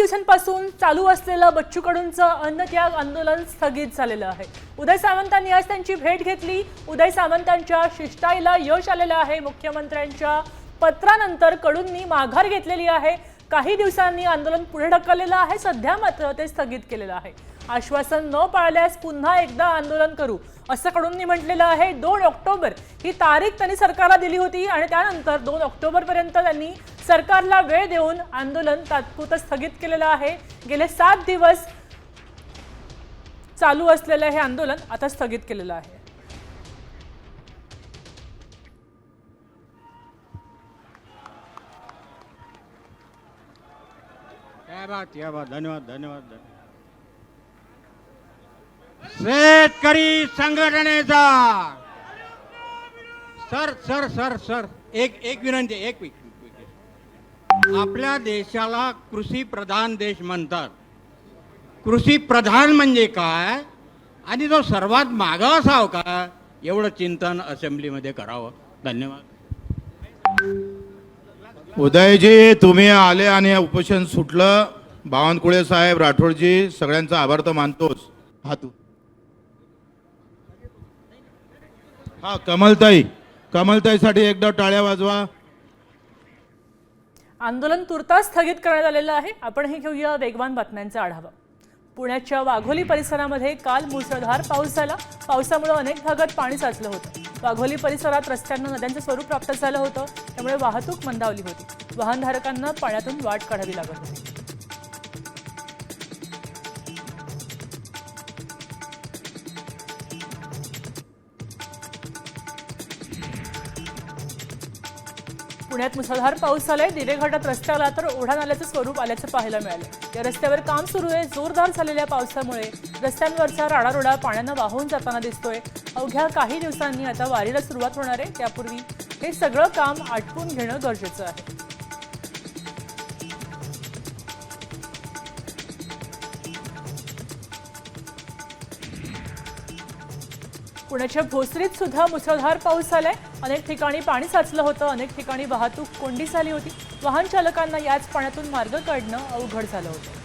दिवसांपासून चालू असलेलं बच्चू कडूंचं अन्नत्याग आंदोलन स्थगित झालेलं आहे. उदय सावंतांनी आज त्यांची भेट घेतली. उदय सावंतांच्या शिष्टाईला यश आलेलं आहे. मुख्यमंत्र्यांच्या पत्रानंतर कडूंनी माघार घेतलेली आहे. काही दिवसांनी आंदोलन पुढे ढकललेलं आहे. सध्या मात्र ते स्थगित केलेलं आहे. आश्वासन न पाळल्यास पुन्हा एकदा आंदोलन करू. असं कडूंनी म्हटलेलं आहे दोन ऑक्टोबर ही तारीख त्यांनी सरकारला दिली होती आणि त्यानंतर दोन ऑक्टोबरपर्यंत त्यांनी सरकारला वेळ देऊन आंदोलन तात्पुरतं स्थगित केलेलं आहे. गेले सात दिवस चालू असलेलं हे आंदोलन आता स्थगित केलेलं आहे. बात या बात. धन्यवाद धन्यवाद धन्यवाद. शेतकरी संघटनेचा. सर सर सर सर एक एक विनंती एक आपल्या देशाला कृषी प्रधान देश म्हणतात. कृषी प्रधान म्हणजे काय? आणि तो सर्वात मागा असावं का? एवढं चिंतन असेंब्लीमध्ये करावं. धन्यवाद. उदयजी तुम्ही आले आणि हे उपोषण सुटलं. बावनकुळे साहेब राठोडजी सगळ्यांचा आभार तर मानतोच. हा तू. हा कमलताई. कमलताईसाठी एकदा टाळ्या वाजवा. आंदोलन तुर्तास स्थगित करण्यात आलेलं आहे. आपण हे घेऊया वेगवान बातम्यांचा आढावा. पुण्याच्या वाघोली परिसरामध्ये काल मुसळधार पाऊस झाला. पावसामुळे अनेक भागात पाणी साचलं होतं. वाघोली परिसरात रस्त्यांना नद्यांचं स्वरूप प्राप्त झालं होतं. त्यामुळे वाहतूक मंदावली होती. वाहनधारकांना पाण्यातून वाट काढावी लागत होती. पुण्यात मुसळधार पाऊस झालाय. दिवे घाटात रस्त्याला तर ओढा नाल्याचं स्वरूप आल्याचं पाहायला मिळालं. या रस्त्यावर काम सुरू आहे. जोरदार झालेल्या पावसामुळे रस्त्यांवरचा राडारोडा पाण्यानं वाहून जाताना दिसतोय. अवघ्या काही दिवसांनी आता वारीला सुरुवात होणार आहे. त्यापूर्वी हे सगळं काम आटपून घेणं गरजेचं आहे. पुण्याच्या भोसरीत सुद्धा मुसळधार पाऊस झालाय. अनेक ठिकाणी पाणी साचलं होतं. अनेक ठिकाणी वाहतूक कोंडी झाली होती. वाहन चालकांना याच पाण्यातून मार्ग काढणं अवघड झालं होतं.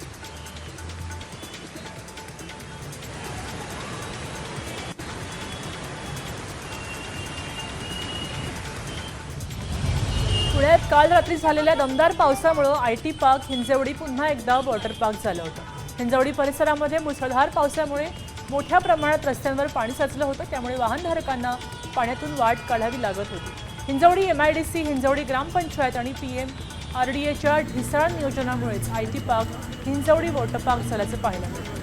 पुण्यात काल रात्री झालेल्या दमदार पावसामुळं आय टी पार्क हिंजवडी पुन्हा एकदा वॉटर पार्क झालं होतं. हिंजवडी परिसरामध्ये मुसळधार पावसामुळे मोठ्या प्रमाणात रस्त्यांवर पाणी साचलं होतं. त्यामुळे वाहनधारकांना पाण्यातून वाट काढावी लागत होती. Hinjewadi M I D C Hinjewadi grampanchayat आणि पी एम आर डी एच्या ढिसाळ नियोजनामुळेच I T park Hinjewadi water park झाल्याचं पाहायला मिळतं.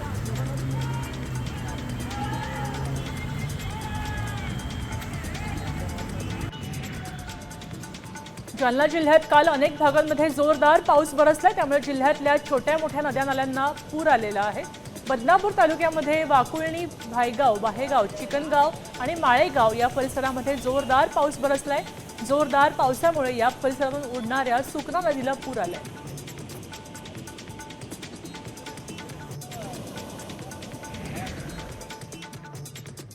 जालना जिल्ह्यात काल अनेक भागांमध्ये जोरदार पाऊस बरसला. त्यामुळे जिल्ह्यातल्या छोट्या मोठ्या नद्या नाल्यांना पूर आलेला आहे. बदनापूर तालुक्यामध्ये वाकुळणी भायगाव बाहेगाव चिकनगाव आणि माळेगाव या परिसरामध्ये जोरदार पाऊस बरसलाय. जोरदार पावसामुळे या परिसरातून उडणाऱ्या सुकना नदीला पूर आलाय.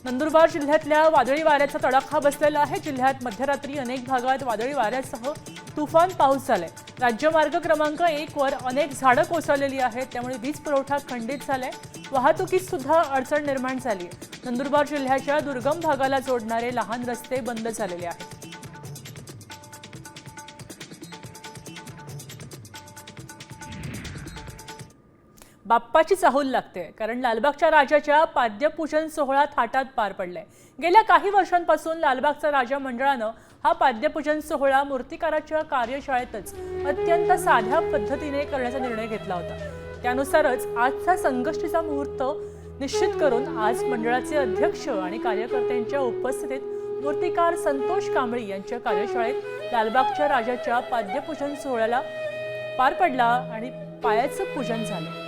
नंदुरबार जिल्ह्यातल्या वादळी वाऱ्याचा तडाखा बसलेला आहे. जिल्ह्यात मध्यरात्री अनेक भागात वादळी वाऱ्यासह तुफान पाऊस झालाय. राज्यमार्ग क्रमांक एक वर अनेक झाडं कोसळलेली आहेत. त्यामुळे वीज पुरवठा खंडित झालाय. वाहतुकीत सुद्धा अडचण निर्माण झाली. आहे नंदुरबार जिल्ह्याच्या दुर्गम भागाला जोडणारे लहान रस्ते बंद झालेले आहेत. बाप्पाची चाहूल लागते कारण लालबागच्या राजाच्या पाद्यपूजन सोहळा थाटात पार पडलाय. गेल्या काही वर्षांपासून लालबागचा राजा मंडळानं हा पाद्यपूजन सोहळा मूर्तिकाराच्या कार्यशाळेतच अत्यंत साध्या पद्धतीने करण्याचा निर्णय घेतला होता. त्यानुसारच आजचा संकष्टीचा मुहूर्त निश्चित करून आज मंडळाचे अध्यक्ष आणि कार्यकर्त्यांच्या उपस्थितीत मूर्तिकार संतोष कांबळी यांच्या कार्यशाळेत लालबागच्या राजाच्या पाद्यपूजन सोहळ्याला पार पडला आणि पायाचं पूजन झालं.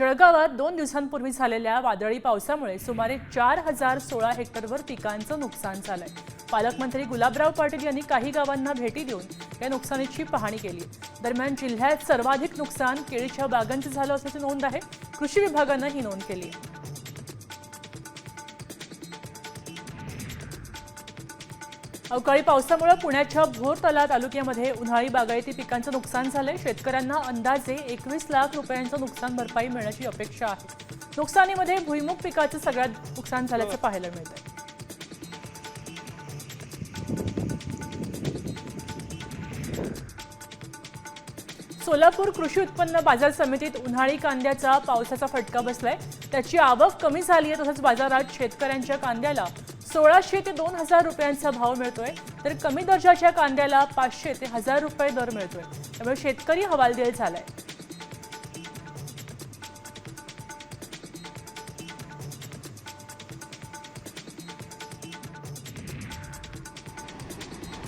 जळगावात दोन दिवसांपूर्वी झालेल्या वादळी पावसामुळे सुमारे चार हजार सोळा हेक्टरवर पिकांचं नुकसान झालंय. पालकमंत्री गुलाबराव पाटील यांनी काही गावांना भेटी देऊन या नुकसानीची पाहणी केली. दरम्यान जिल्ह्यात सर्वाधिक नुकसान केळीच्या बागांचं झालं असल्याची नोंद आहे. कृषी विभागानं ही नोंद केली. अवकाळी पावसामुळे पुण्याच्या भोर तला तालुक्यामध्ये उन्हाळी बागायती पिकांचं नुकसान झालंय. शेतकऱ्यांना अंदाजे एकवीस लाख रुपयांचं नुकसान भरपाई मिळण्याची अपेक्षा आहे. नुकसानीमध्ये भुईमुग पिकाचं सगळ्यात नुकसान झाल्याचं पाहायला मिळतंय. सोलापूर कृषी उत्पन्न बाजार समितीत उन्हाळी कांद्याचा पावसाचा फटका बसलाय. त्याची आवक कमी झाली आहे तसंच बाजारात शेतकऱ्यांच्या कांद्याला सोळाशे ते दोन हजार रुपयांचा भाव मिळतोय. तर कमी दर्जाच्या कांद्याला पाचशे ते हजार रुपये दर मिळतोय. त्यामुळे शेतकरी हवालदिल झालाय.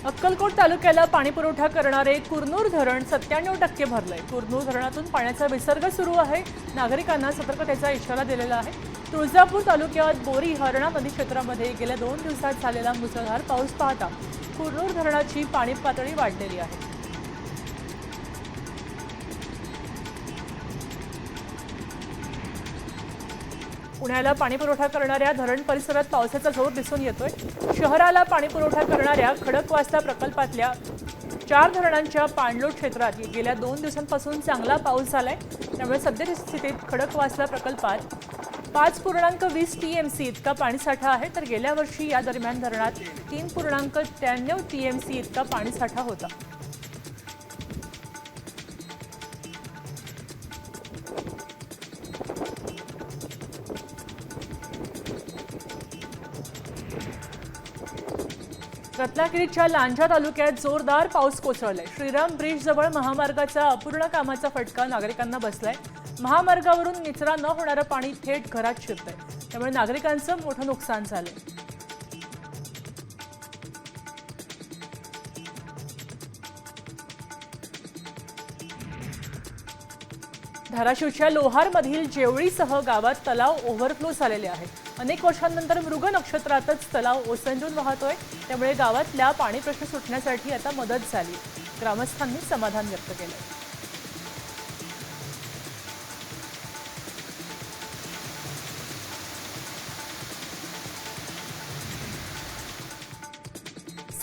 अक्कलकोट तालुक्याला पाणीपुरवठा करणारे कुरनूर धरण सत्त्याण्णव टक्के भरलंय. कुरनूर धरणातून पाण्याचा विसर्ग सुरू आहे. नागरिकांना सतर्कतेचा इशारा दिलेला आहे. तुळजापूर तालुक्यात बोरी हरणा नदी क्षेत्रामध्ये गेल्या दोन दिवसात झालेला मुसळधार पाऊस पाहता कुरनूर धरणाची पाणी पातळी वाढलेली आहे. पुण्याला पाणीपुरवठा करणाऱ्या धरण परिसरात पावसाचा जोर दिसून येतोय. शहराला पाणीपुरवठा करणाऱ्या खडकवासला प्रकल्पातल्या चार धरणांच्या पाणलोट क्षेत्रात गेल्या दोन दिवसांपासून चांगला पाऊस झालाय. त्यामुळे सद्यस्थितीत खडकवासला प्रकल्पात पाच पूर्णांक वीस टीएमसी इतका पाणीसाठा आहे तर गेल्या वर्षी या दरम्यान धरणात तीन पूर्णांक त्र्याण्णव टीएमसी इतका पाणीसाठा होता. रत्नागिरीच्या लांजा तालुक्यात जोरदार पाऊस कोसळलाय. श्रीराम ब्रिज जवळ महामार्गाचा अपूर्ण कामाचा फटका नागरिकांना बसलाय. महामार्गावरून निचरा न होणारं पाणी थेट घरात शिरतंय. त्यामुळे नागरिकांचं मोठं नुकसान झालंय. धाराशिवच्या लोहारमधील जेवळीसह गावात तलाव ओव्हरफ्लो झालेले आहेत अनेक वर्षांनंतर मृग नक्षत्रातच तलाव ओसंडून वाहतोय. त्यामुळे गावातल्या पाणी प्रश्न सुटण्यासाठी आता मदत झाली. ग्रामस्थांनी समाधान व्यक्त केलं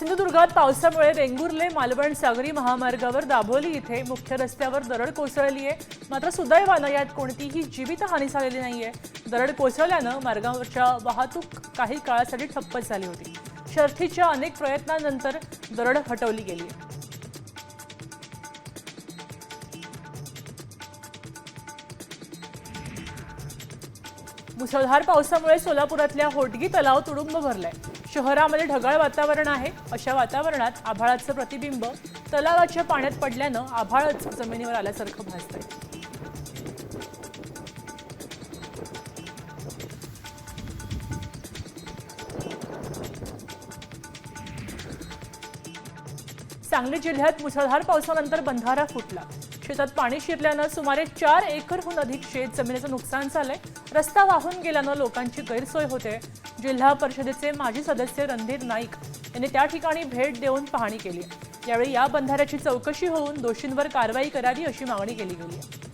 सिंधुदुर्गात पावसामुळे वेंगुर्ले मालवण सागरी महामार्गावर दाभोली इथे मुख्य रस्त्यावर दरड कोसळली आहे. मात्र सुदैवानं यात कोणतीही जीवितहानी झालेली नाहीये. दरड कोसळल्यानं मार्गावरच्या वाहतूक काही काळासाठी ठप्प झाली होती. शर्थीच्या अनेक प्रयत्नांनंतर दरड हटवली गेली आहे. मुसळधार पावसामुळे सोलापुरातल्या होटगी तलाव तुडुंब भरलाय. शहरामध्ये ढगाळ वातावरण आहे. अशा वातावरणात आभाळाचं प्रतिबिंब तलावाच्या पाण्यात पडल्यानं आभाळच जमिनीवर आल्यासारखं भासतंय. सांगली जिल्ह्यात मुसळधार पावसानंतर बंधारा फुटला. शेतात पाणी शिरल्यानं सुमारे चार एकरहून अधिक शेत जमिनीचं नुकसान झालंय. रस्ता वाहून गेल्यानं लोकांची गैरसोय होते. जिल्हा परिषदेचे माजी सदस्य रणधीर नाईक यांनी त्या ठिकाणी भेट देऊन पाहणी केली. यावेळी या बंधाऱ्याची चौकशी होऊन दोषींवर कारवाई करावी अशी मागणी केली गेली.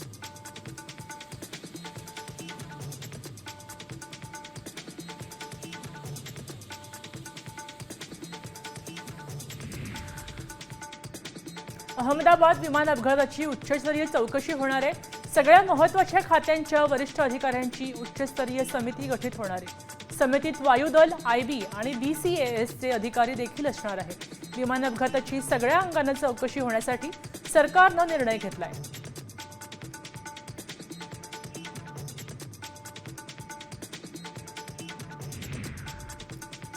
अहमदाबाद विमान अपघाताची उच्चस्तरीय चौकशी होणार आहे. सगळ्या महत्त्वाच्या खात्यांच्या वरिष्ठ अधिकाऱ्यांची उच्चस्तरीय समिती गठीत होणार आहे. समितीत वायुदल आयबी आणि बीसीएएसचे अधिकारी देखील असणार आहेत. विमान अपघाताची सगळ्या अंगानं चौकशी होण्यासाठी सरकारनं निर्णय घेतलाय.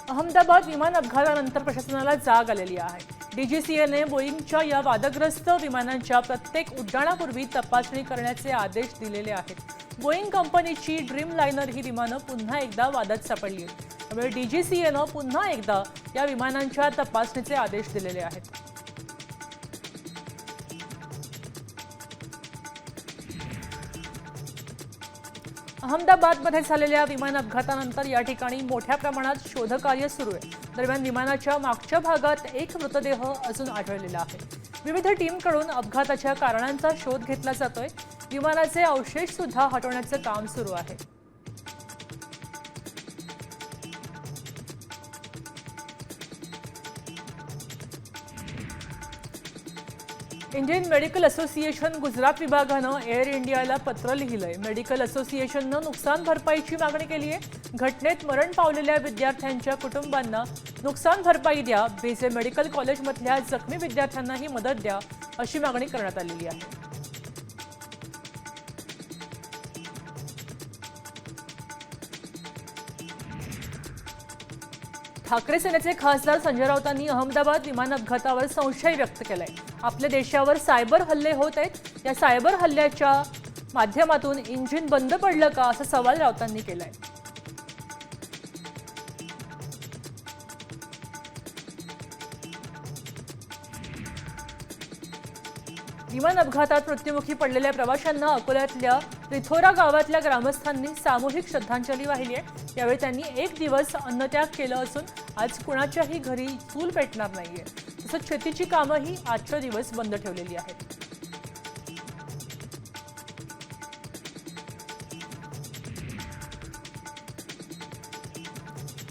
अहमदाबाद विमान अपघातानंतर प्रशासनाला जाग आलेली आहे. डीजीसीएने बोईंगच्या या वादग्रस्त विमानांच्या प्रत्येक उड्डाणापूर्वी तपासणी करण्याचे आदेश दिलेले आहेत. बोईंग कंपनीची ड्रीम लायनर ही विमानं पुन्हा एकदा वादात सापडली आहेत. त्यामुळे डीजीसीएनं पुन्हा एकदा या विमानांच्या तपासणीचे आदेश दिलेले आहेत. अहमदाबादमध्ये झालेल्या विमान अपघातानंतर या ठिकाणी मोठ्या प्रमाणात शोधकार्य सुरू आहे. दरम्यान विमानाच्या मागच्या भागात एक मृतदेह अजून आढळलेला आहे. विविध टीमकडून अपघाताच्या कारणांचा शोध घेतला जातोय. विमानाचे अवशेष सुद्धा हटवण्याचं काम सुरू आहे. इंडियन मेडिकल असोसिएशन गुजरात विभागानं एअर इंडियाला पत्र लिहिलंय. मेडिकल असोसिएशननं नुकसान भरपाईची मागणी केली आहे घटनेत मरण पावलेल्या विद्यार्थ्यांच्या कुटुंबांना नुकसान भरपाई द्या. बेजे मेडिकल कॉलेजमधल्या जखमी विद्यार्थ्यांनाही मदत द्या अशी मागणी करण्यात आलेली आहे. ठाकरे सेनेचे खासदार संजय राऊतांनी अहमदाबाद विमान अपघातावर संशय व्यक्त केलाय. आपल्या देशावर सायबर हल्ले होत आहेत. या सायबर हल्ल्याच्या माध्यमातून इंजिन बंद पडलं का असा सवाल राऊतांनी केलाय. विमान अपघातात मृत्युमुखी पडलेल्या प्रवाशांना अकोल्यातल्या रिथोरा गावातल्या ग्रामस्थांनी सामूहिक श्रद्धांजली वाहिली आहे. यावेळी त्यांनी एक दिवस अन्नत्याग केलं असून आज कुणाच्याही घरी चूल पेटणार नाहीये. तसंच शेतीची कामंही आजचा दिवस बंद ठेवलेली आहेत.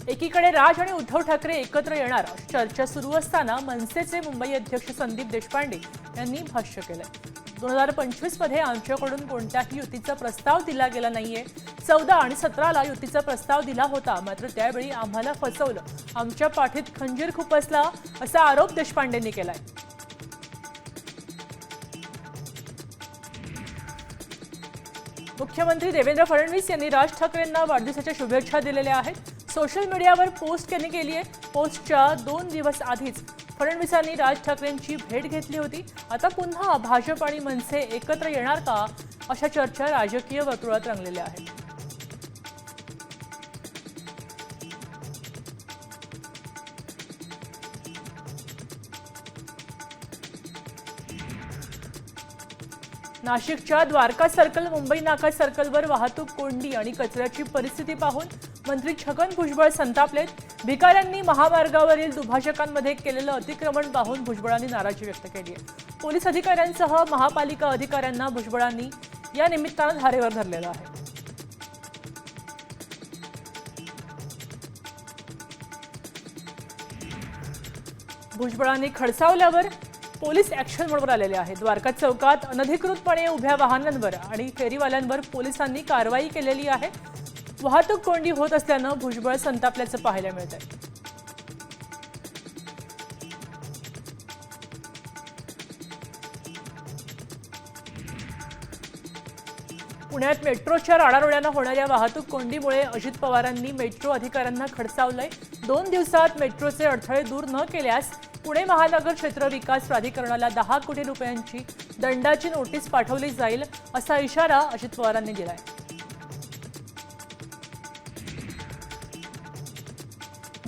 एकीकडे राज आणि उद्धव ठाकरे एकत्र येणार. चर्चा सुरू असताना मनसेचे मुंबई अध्यक्ष संदीप देशपांडे यांनी भाष्य केलंय. दोन हजार पंचवीसमध्ये आमच्याकडून कोणत्याही युतीचा प्रस्ताव दिला गेला नाहीये. चौदा आणि सतराला युतीचा प्रस्ताव दिला होता मात्र त्यावेळी आम्हाला फसवलं. आमच्या पाठीत खंजीर खुपसला असा आरोप देशपांडेंनी केलाय. मुख्यमंत्री देवेंद्र फडणवीस यांनी राज ठाकरेंना वाढदिवसाच्या शुभेच्छा दिलेल्या आहेत. सोशल मीडियावर पोस्ट त्यांनी केली आहे पोस्टच्या दोन दिवस आधीच फडणवीसांनी राज ठाकरेंची भेट घेतली होती. आता पुन्हा भाजप आणि मनसे एकत्र येणार का? अशा चर्चा राजकीय वर्तुळात रंगलेल्या आहेत. नाशिकच्या द्वारका सर्कल मुंबई नाका सर्कलवर वाहतूक कोंडी आणि कचऱ्याची परिस्थिती पाहून मंत्री छगन भुजबळ संतापलेत. भिकाऱ्यांनी महामार्गावरील दुभाषकांमध्ये केलेलं अतिक्रमण पाहून भुजबळांनी नाराजी व्यक्त केली आहे. पोलीस अधिकाऱ्यांसह महापालिका अधिकाऱ्यांना भुजबळांनी या निमित्तानं धारेवर धरलेलं आहे. भुजबळांनी खडसावल्यावर पोलीस ऍक्शन मोडवर आलेले आहे द्वारका चौकात अनधिकृतपणे उभ्या वाहनांवर आणि फेरीवाल्यांवर पोलिसांनी कारवाई केलेली आहे. वाहतूक कोंडी होत असल्यानं भुजबळ संतापल्याचं पाहायला मिळत आहे पुण्यात मेट्रोच्या राडारोड्यानं होणाऱ्या वाहतूक कोंडीमुळे अजित पवारांनी मेट्रो अधिकाऱ्यांना खडसावलंय. दोन दिवसात मेट्रोचे अडथळे दूर न केल्यास पुणे महानगर क्षेत्र विकास प्राधिकरणाला दहा कोटी रुपयांची दंडाची नोटीस पाठवली जाईल असा इशारा अजित पवारांनी दिलाय.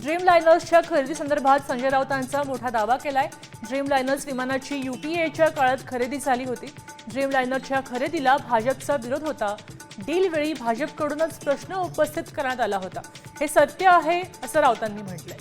ड्रीम लायनर्सच्या खरेदी संदर्भात संजय राऊतांचा मोठा दावा केलाय. ड्रीम लायनर्स विमानाची युपीएच्या काळात खरेदी झाली होती. ड्रीम लायनरच्या खरेदीला भाजपचा विरोध होता. डीलवेळी भाजपकडूनच प्रश्न उपस्थित करण्यात आला होता. हे सत्य आहे असं राऊतांनी म्हटलंय.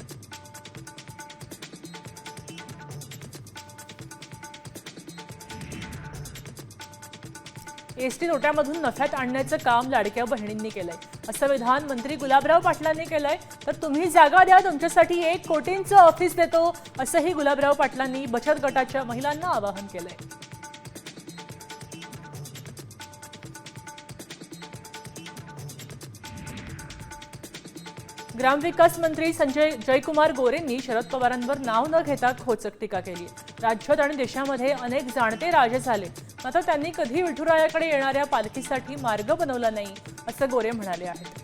एसटी नोट्यामधून नफ्यात आणण्याचं काम लाडक्या बहिणींनी केलंय. असं विधान मंत्री गुलाबराव पाटलांनी केलंय. तर तुम्ही जागा द्या तुमच्यासाठी एक कोटींचं ऑफिस देतो असंही गुलाबराव पाटलांनी बचत गटाच्या महिलांना आवाहन केलंय. ग्रामविकास मंत्री संजय जयकुमार गोरेंनी शरद पवारांवर नाव न घेता खोचक टीका केली. राज्यात आणि देशामध्ये अनेक जाणते राजे झाले. मात्र त्यांनी कधी विठुरायाकडे येणाऱ्या पालखीसाठी मार्ग बनवला नाही असं गोरे म्हणाले आहेत.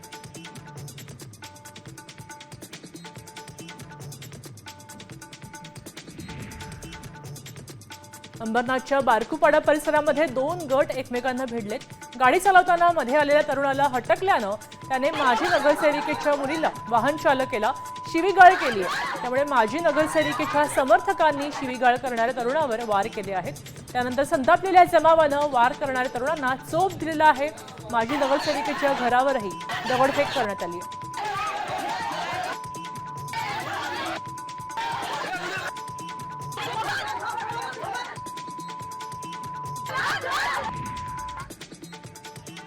अंबरनाथच्या बारकूपाडा परिसरामध्ये दोन गट एकमेकांना भिडलेत. गाडी चालवताना मध्ये आलेल्या तरुणाला हटकल्यानं त्याने माजी नगरसेविकेच्या मुलीला वाहन चालकेला शिवीगाळ केली आहे. त्यामुळे माजी नगरसेविकेच्या समर्थकांनी शिवीगाळ करणाऱ्या तरुणावर वार केले आहेत. त्यानंतर संतापलेल्या जमावानं वार करणाऱ्या तरुणांना चोप दिलेला आहे. माजी नगरसेविकेच्या घरावरही दगडफेक करण्यात आली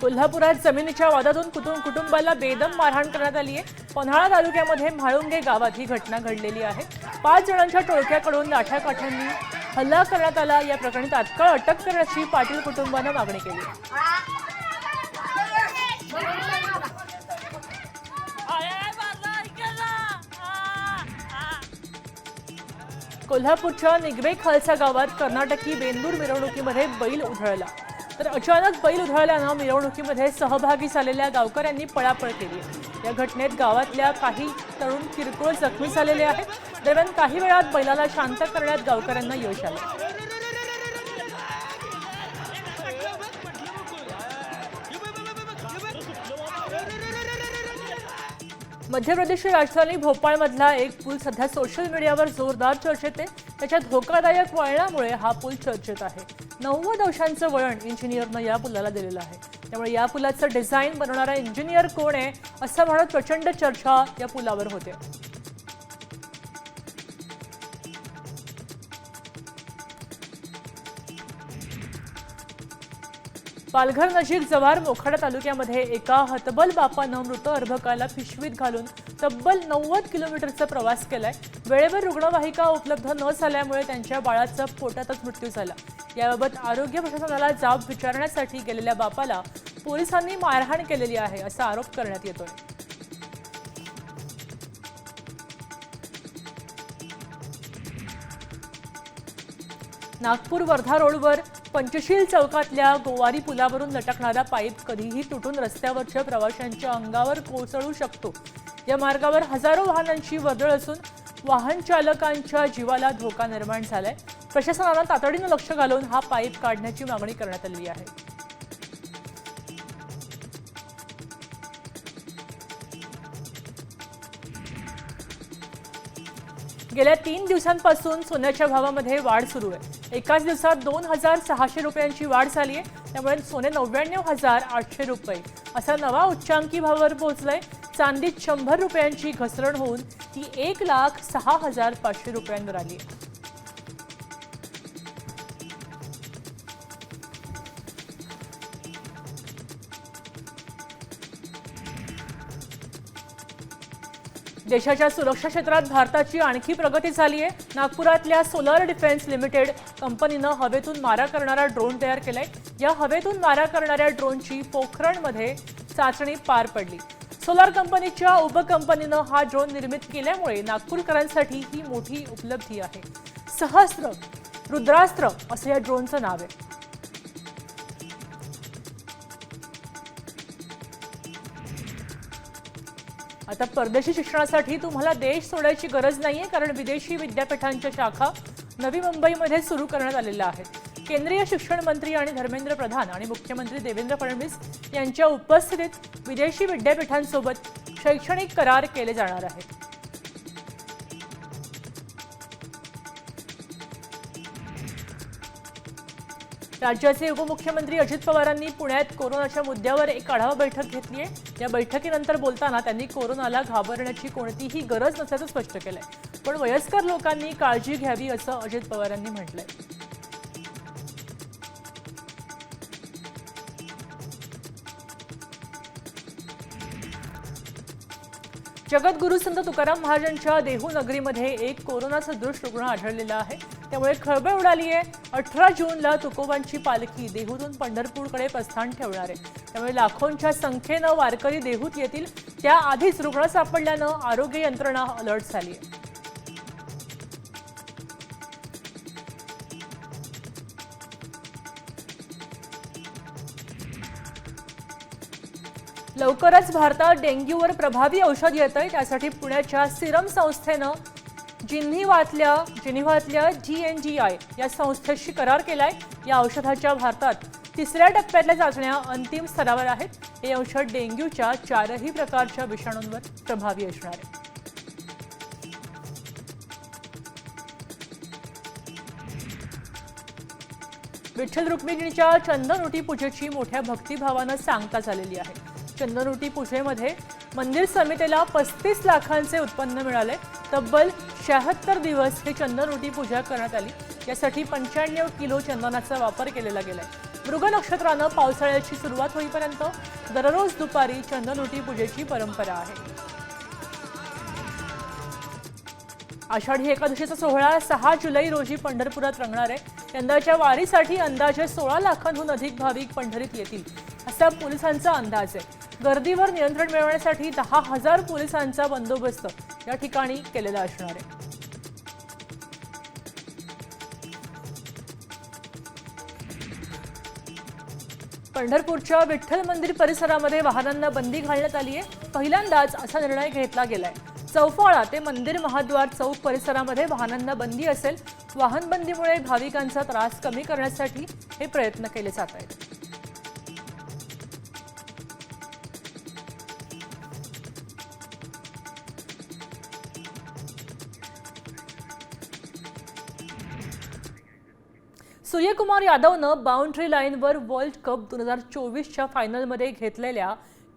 कोल्हापुरात जमिनीच्या वादातून कुटुंब कुटुंबाला बेदम मारहाण करण्यात आली आहे. पन्हाळा तालुक्यामध्ये म्हाळुंगे गावात ही घटना घडलेली आहे. पाच जणांच्या टोळक्याकडून लाठ्याकाठ्यांनी हल्ला करण्यात आला. या प्रकरणी तात्काळ अटक करण्याची पाटील कुटुंबानं मागणी केली. कोल्हापूरच्या निगवे खालसा गावात कर्नाटकी बेंदूर मिरवणुकीमध्ये बैल उधळला. तर अचानक बैल उधळल्यानं मिरवणुकीमध्ये सहभागी झालेल्या गावकऱ्यांनी पळापळ केली. या घटनेत गावातल्या काही तरुण किरकोळ जखमी झालेले आहेत. दरम्यान काही वेळात बैलाला शांत करण्यात गावकऱ्यांना यश आलं. मध्य प्रदेशची राजधानी भोपाळमधला एक पूल सध्या सोशल मीडियावर जोरदार चर्चेत आहे. त्याच्या धोकादायक वळणामुळे हा पूल चर्चेत आहे. नव्वद अंशांचं वळण इंजिनियरनं या पुलाला दिलेलं आहे. त्यामुळे या पुलाचं डिझाईन बनवणारा इंजिनियर कोण आहे असं म्हणत प्रचंड चर्चा या पुलावर होते. पालघर नजीक जव्हार मोखाडा तालुक्यामध्ये एका हतबल बापानं मृत अर्भकाला पिशवीत घालून तब्बल नव्वद किलोमीटरचा प्रवास केलाय. वेळेवर रुग्णवाहिका उपलब्ध न झाल्यामुळे त्यांच्या बाळाचा पोटातच मृत्यू झाला. याबाबत आरोग्य प्रशासनाला जाब विचारण्यासाठी गेलेल्या बापाला पोलिसांनी मारहाण केलेली आहे असा आरोप करण्यात येतोय. नागपूर वर्धा रोडवर पंचशील चौकातल्या गोवारी पुलावरून लटकणारा पाईप कधीही तुटून रस्त्यावरच्या प्रवाशांच्या अंगावर कोसळू शकतो. या मार्गावर हजारो वाहनांची वर्दळ असून वाहन चालकांच्या जीवाला धोका निर्माण झालाय. प्रशासनानं तातडीनं लक्ष घालून हा पाईप काढण्याची मागणी करण्यात आली आहे. गेल्या तीन दिवसांपासून सोन्याच्या भावामध्ये वाढ सुरू आहे. एकाच दिवसात दोन हजार सहाशे रुपयांची वाढ झाली आहे. त्यामुळे सोने नव्याण्णव हजार आठशे रुपये. असा नवा उच्चांकी भावावर पोहोचलाय. चांदीत शंभर रुपयांची घसरण होऊन ती एक लाख सहा हजार पाचशे रुपयांवर आली आहे. देशाच्या सुरक्षा क्षेत्रात भारताची आणखी प्रगती झाली आहे नागपुरातल्या सोलर डिफेन्स लिमिटेड कंपनीनं हवेतून मारा करणारा ड्रोन तयार केलाय. या हवेतून मारा करणाऱ्या ड्रोनची पोखरणमध्ये चाचणी पार पडली. सोलार कंपनीच्या उपकंपनीनं हा ड्रोन निर्मित केल्यामुळे नागपूरकरांसाठी ही मोठी उपलब्धी आहे. सहस्त्र रुद्रास्त्र असं या ड्रोनचं नाव आहे. आता परदेशी शिक्षणासाठी तुम्हाला देश सोडायची गरज नाहीये कारण विदेशी विद्यापीठांच्या शाखा नवी मुंबईमध्ये सुरू करण्यात आलेल्या आहेत. केंद्रीय शिक्षण मंत्री आणि धर्मेंद्र प्रधान आणि मुख्यमंत्री देवेंद्र फडणवीस यांच्या उपस्थितीत विदेशी विद्यापीठांसोबत शैक्षणिक करार केले जाणार आहेत. राज्याचे उपमुख्यमंत्री अजित पवारांनी पुण्यात कोरोनाच्या मुद्द्यावर एक आढावा बैठक घेतली आहे या बैठकीनंतर बोलताना त्यांनी कोरोनाला घाबरण्याची कोणतीही गरज नसल्याचं स्पष्ट केलंय. पण वयस्कर लोकांनी काळजी घ्यावी असं अजित पवारांनी म्हटलंय. जगद्गुरु संत तुकाराम महाराजांच्या देहू नगरीमध्ये एक कोरोना सदृश रुग्ण आढळलेला आहे. त्यामुळे खळबळ उडाली आहे अठरा जूनला तुकोबांची पालखी देहूतून पंढरपूरकडे प्रस्थान ठेवणार. आहे त्यामुळे लाखोंच्या संख्येनं वारकरी देहूत येतील. त्याआधीच रुग्ण सापडल्यानं आरोग्य यंत्रणा अलर्ट झाली आहे लवकरच भारतात डेंग्यूवर प्रभावी औषध येत आहे त्यासाठी पुण्याच्या सिरम संस्थेनं जिन्हिवातल्या जिनिव्हातल्या जी एन जी आय या संस्थेशी करार केलाय. या औषधाच्या भारतात तिसऱ्या टप्प्यातल्या चाचण्या अंतिम स्तरावर आहेत. हे औषध डेंग्यूच्या चारही प्रकारच्या विषाणूंवर प्रभावी असणार आहे. विठ्ठल रुक्मिणीच्या चंदनोटी पूजेची मोठ्या भक्तिभावानं सांगता झालेली आहे. चंदनोटी पूजेमध्ये मंदिर समितीला पस्तीस लाखांचे उत्पन्न मिळाले. तब्बल शहात्तर दिवस हे चंदनोटी पूजा करण्यात आली. यासाठी पंच्याण्णव किलो चंदनाचा वापर केलेला गेलाय. मृग नक्षत्रानं पावसाळ्याची सुरुवात होईपर्यंत दररोज दुपारी चंदनोटी पूजेची परंपरा आहे. आषाढी एकादशीचा सोहळा सहा जुलै रोजी पंढरपुरात रंगणार आहे. यंदाच्या वारीसाठी अंदाजे सोळा लाखांहून अधिक भाविक पंढरीत येतील असा पोलिसांचा अंदाज आहे. गर्दीवर नियंत्रण मिळवण्यासाठी दहा हजार पोलिसांचा बंदोबस्त या ठिकाणी केलेला असणार आहे. पंढरपूरच्या विठ्ठल मंदिर परिसरामध्ये वाहनांना बंदी घालण्यात आली आहे. पहिल्यांदाच असा निर्णय घेतला गेलाय. चौफाळा ते मंदिर महाद्वार चौक परिसरामध्ये वाहनांना बंदी असेल. वाहन बंदीमुळे भाविकांचा त्रास कमी करण्यासाठी हे प्रयत्न केले जात आहेत. सूर्यकुमार यादवनं बाउंड्री लाईनवर वर्ल्ड कप दोन हजार चोवीसच्या फायनलमध्ये घेतलेल्या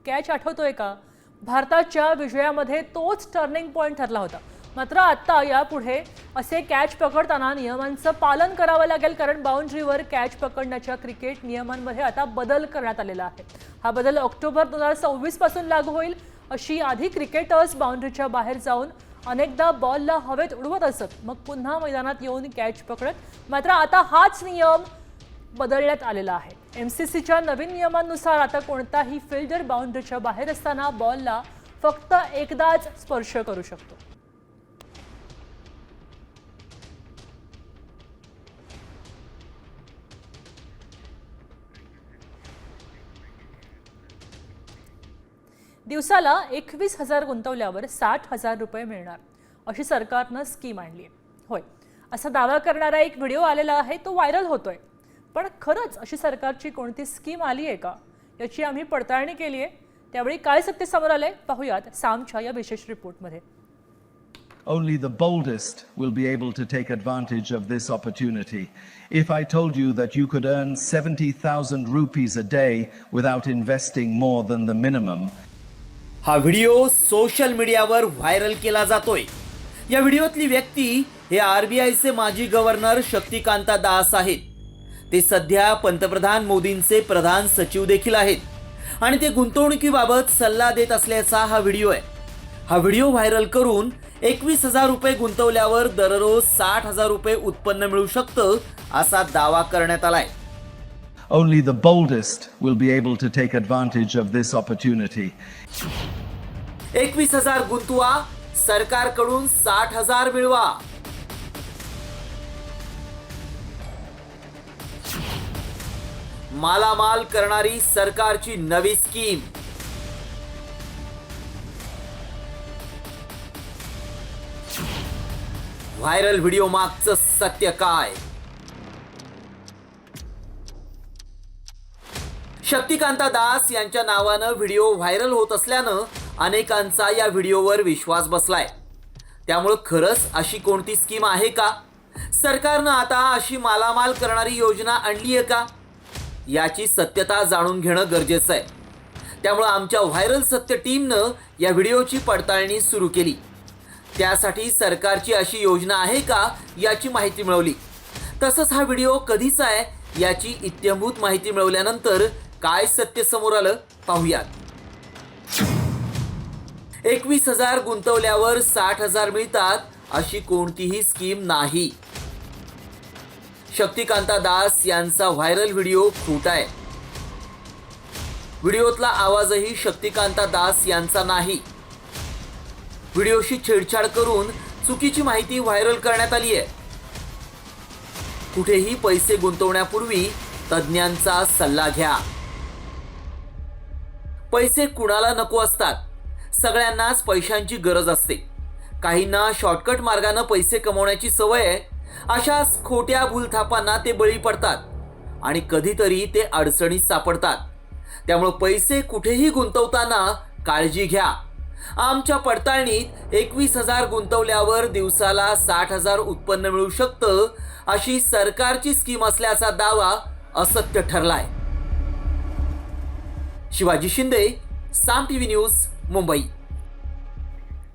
कॅच आठवतोय का? भारताच्या विजयामध्ये तोच टर्निंग पॉईंट ठरला होता. मात्र आत्ता यापुढे असे कॅच पकडताना नियमांचं पालन करावं लागेल कारण बाउंड्रीवर कॅच पकडण्याच्या क्रिकेट नियमांमध्ये आता बदल करण्यात आलेला आहे. हा बदल ऑक्टोबर दोन हजार सव्वीसपासून लागू होईल अशी आधी क्रिकेटर्स बाउंड्रीच्या बाहेर जाऊन अनेकदा बॉलला हवेत उडवत असत. मग पुन्हा मैदानात येऊन कॅच पकडत. मात्र आता हाच नियम बदलण्यात आलेला आहे. एम सी सीच्या नवीन नियमांनुसार आता कोणताही फिल्डर बाउंड्रीच्या बाहेर असताना बॉलला फक्त एकदाच स्पर्श करू शकतो. दिवसाला एकवीस हजार गुंतवल्यावर साठ हजार रुपये मिळणार. अशी सरकारनं स्कीम आणली आहे. होय असा दावा करणारा एक व्हिडिओ आलेला आहे तो व्हायरल होतोय. पण खरंच अशी सरकारची कोणती स्कीम आली आहे का? याची आम्ही पडताळणी केली आहे. त्यावेळी काय सत्य समोर आलंय? पाहूयात सामच्या या विशेष रिपोर्टमध्ये Only the boldest will be able to take advantage of this opportunity. If I told you that you could earn 70,000 rupees a day without investing more than the minimum, हा व्हिडिओ सोशल मीडियावर viral केला जातोय. या व्हिडिओतली व्यक्ती हे आरबीआयचे माजी governor Shaktikanta Das आहेत. ते सध्या पंतप्रधान मोदींचे प्रधान सचिव देखील आहेत. आणि ते गुंतवणुकीबाबत सल्ला देत असल्याचा हा व्हिडिओ आहे. हा व्हिडिओ व्हायरल करून एकवीस हजार रुपये गुंतवल्यावर दररोज साठ हजार रुपये उत्पन्न मिळू शकतं असा दावा करण्यात आला आहे only the boldest will be able to take advantage of this opportunity. एकवीस हजार गुंतवा सरकारकडून साठ हजार मिळवा. मालामाल करणारी सरकारची नवी स्कीम. व्हायरल व्हिडिओ मागचं सत्य काय? शक्तिकांता दास यांच्या नावानं व्हिडिओ व्हायरल होत असल्यानं अनेकांचा या व्हिडिओवर विश्वास बसलाय. त्यामुळं खरंच अशी कोणती स्कीम आहे का? सरकारनं आता अशी मालामाल करणारी योजना आणली आहे का? याची सत्यता जाणून घेणं गरजेचं आहे. त्यामुळं आमच्या व्हायरल सत्य टीमनं या व्हिडिओची पडताळणी सुरू केली. त्यासाठी सरकारची अशी योजना आहे का याची माहिती मिळवली. तसंच हा व्हिडिओ कधीचा आहे याची इत्यंभूत माहिती मिळवल्यानंतर काय सत्य समोर आलं पाहूयात. एकवीस हजार गुंतवल्यावर साठ हजार मिळतात अशी कोणतीही स्कीम नाही. शक्तिकांता दास यांचा व्हायरल व्हिडिओ खोटा आहे. व्हिडिओतला आवाजही शक्तिकांता दास यांचा नाही. व्हिडिओशी छेडछाड करून चुकीची माहिती व्हायरल करण्यात आली आहे. कुठेही पैसे गुंतवण्यापूर्वी तज्ज्ञांचा सल्ला घ्या. पैसे कुणाला नको असतात? सगळ्यांनाच पैशांची गरज असते. काहींना शॉर्टकट मार्गानं पैसे कमवण्याची सवय आहे अशा खोट्या भूलथापांना ते बळी पडतात आणि कधीतरी ते अडचणीत सापडतात. त्यामुळे पैसे कुठेही गुंतवताना काळजी घ्या. आमच्या पडताळणीत एकवीस हजार गुंतवल्यावर दिवसाला साठ हजार उत्पन्न मिळू शकतं अशी सरकारची स्कीम असल्याचा दावा असत्य ठरलाय. Shivaji Shinde Saam TV news Mumbai.